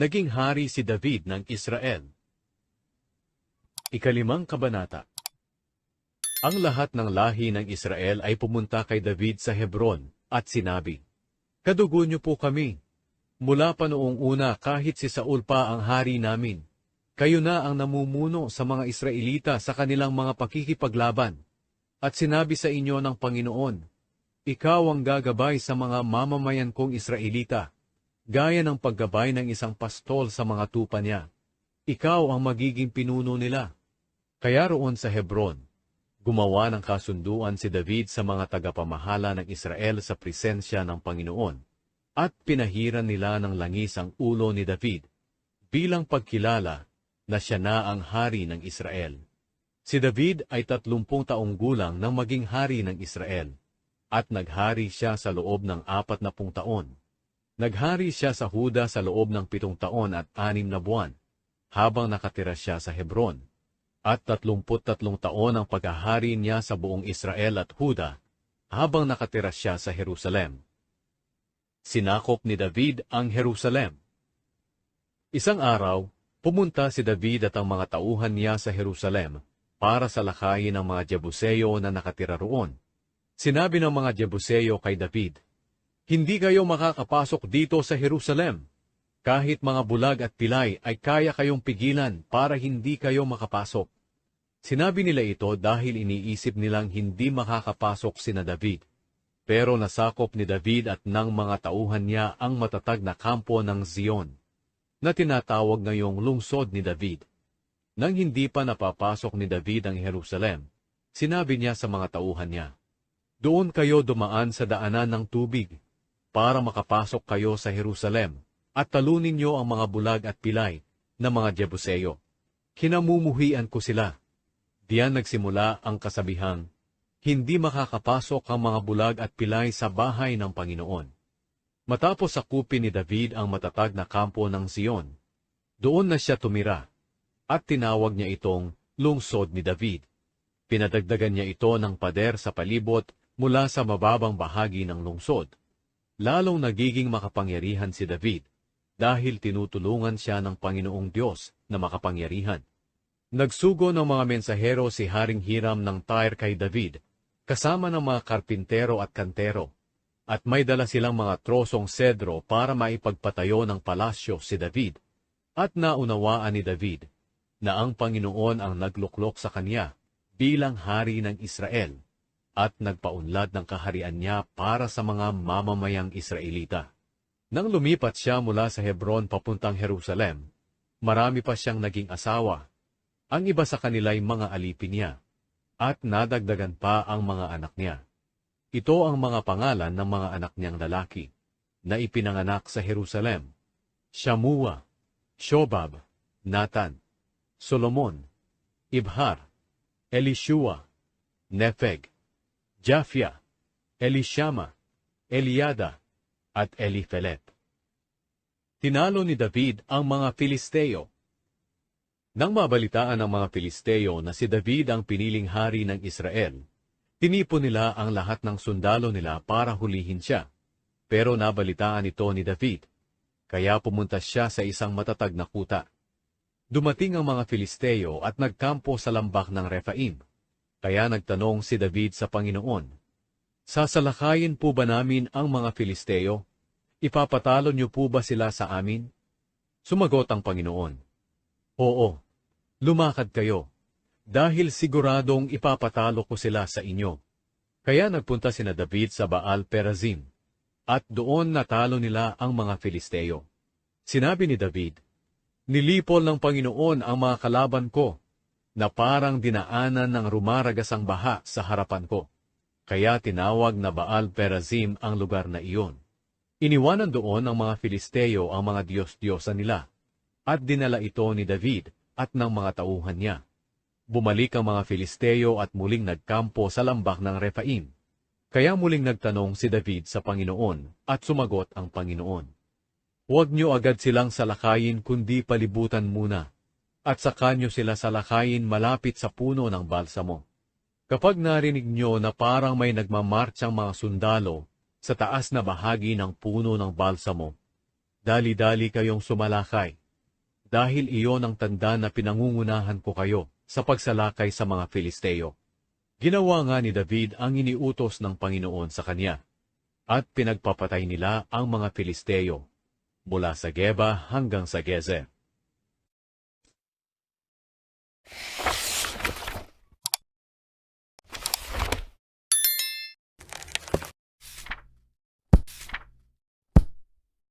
Naging hari si David ng Israel. Ikalimang kabanata Ang lahat ng lahi ng Israel ay pumunta kay David sa Hebron at sinabi, Kadugo niyo po kami. Mula pa noong una kahit si Saul pa ang hari namin. Kayo na ang namumuno sa mga Israelita sa kanilang mga pakikipaglaban. At sinabi sa inyo ng Panginoon, Ikaw ang gagabay sa mga mamamayan kong Israelita gaya ng paggabay ng isang pastol sa mga tupa niya. Ikaw ang magiging pinuno nila. Kaya roon sa Hebron, gumawa ng kasunduan si David sa mga tagapamahala ng Israel sa presensya ng Panginoon, at pinahiran nila ng langis ang ulo ni David, bilang pagkilala na siya na ang hari ng Israel. Si David ay tatlumpung taong gulang nang maging hari ng Israel, at naghari siya sa loob ng apat na pung taon. Naghari siya sa Huda sa loob ng pitong taon at anim na buwan, habang nakatira siya sa Hebron. At tatlumput tatlong taon ang paghahari niya sa buong Israel at Huda, habang nakatira siya sa Jerusalem. Sinakop ni David ang Jerusalem. Isang araw, pumunta si David at ang mga tauhan niya sa Jerusalem para sa lakayin ng mga Jebuseo na nakatira roon. Sinabi ng mga Jebuseo kay David, hindi kayo makakapasok dito sa Jerusalem. Kahit mga bulag at pilay ay kaya kayong pigilan para hindi kayo makapasok. Sinabi nila ito dahil iniisip nilang hindi makakapasok sina David. Pero nasakop ni David at ng mga tauhan niya ang matatag na kampo ng Zion, na tinatawag ngayong lungsod ni David. Nang hindi pa napapasok ni David ang Jerusalem, sinabi niya sa mga tauhan niya, Doon kayo dumaan sa daanan ng tubig, para makapasok kayo sa Jerusalem at talunin niyo ang mga bulag at pilay ng mga Jebuseo. Kinamumuhian ko sila. Diyan nagsimula ang kasabihang, hindi makakapasok ang mga bulag at pilay sa bahay ng Panginoon. Matapos sakupin ni David ang matatag na kampo ng Sion, doon na siya tumira, at tinawag niya itong lungsod ni David. Pinadagdagan niya ito ng pader sa palibot mula sa mababang bahagi ng lungsod lalong nagiging makapangyarihan si David dahil tinutulungan siya ng Panginoong Diyos na makapangyarihan. Nagsugo ng mga mensahero si Haring Hiram ng Tyre kay David, kasama ng mga karpintero at kantero, at may dala silang mga trosong sedro para maipagpatayo ng palasyo si David, at naunawaan ni David na ang Panginoon ang nagluklok sa kanya bilang hari ng Israel at nagpaunlad ng kaharian niya para sa mga mamamayang Israelita. Nang lumipat siya mula sa Hebron papuntang Jerusalem, marami pa siyang naging asawa. Ang iba sa kanila'y mga alipin niya, at nadagdagan pa ang mga anak niya. Ito ang mga pangalan ng mga anak niyang lalaki, na ipinanganak sa Jerusalem. Shamua, Shobab, Nathan, Solomon, Ibhar, Elishua, Nefeg, Japhia, Elishama, Eliada, at Elifelet. Tinalo ni David ang mga Filisteo. Nang mabalitaan ng mga Filisteo na si David ang piniling hari ng Israel, tinipon nila ang lahat ng sundalo nila para hulihin siya. Pero nabalitaan ito ni David, kaya pumunta siya sa isang matatag na kuta. Dumating ang mga Filisteo at nagkampo sa lambak ng Rephaim. Kaya nagtanong si David sa Panginoon, Sasalakayin po ba namin ang mga Filisteo? Ipapatalo niyo po ba sila sa amin? Sumagot ang Panginoon, Oo, lumakad kayo, dahil siguradong ipapatalo ko sila sa inyo. Kaya nagpunta sina David sa Baal Perazim, at doon natalo nila ang mga Filisteo. Sinabi ni David, Nilipol ng Panginoon ang mga kalaban ko na parang dinaanan ng rumaragasang baha sa harapan ko. Kaya tinawag na Baal Perazim ang lugar na iyon. Iniwanan doon ng mga Filisteo ang mga Diyos-Diyosa nila, at dinala ito ni David at ng mga tauhan niya. Bumalik ang mga Filisteo at muling nagkampo sa lambak ng Rephaim. Kaya muling nagtanong si David sa Panginoon at sumagot ang Panginoon. Huwag niyo agad silang salakayin kundi palibutan muna at saka nyo sila salakayin malapit sa puno ng balsamo. Kapag narinig nyo na parang may nagmamartsang mga sundalo sa taas na bahagi ng puno ng balsamo, dali-dali kayong sumalakay. Dahil iyon ang tanda na pinangungunahan ko kayo sa pagsalakay sa mga Filisteo. Ginawa nga ni David ang iniutos ng Panginoon sa kanya, at pinagpapatay nila ang mga Filisteo, mula sa Geba hanggang sa Gezer.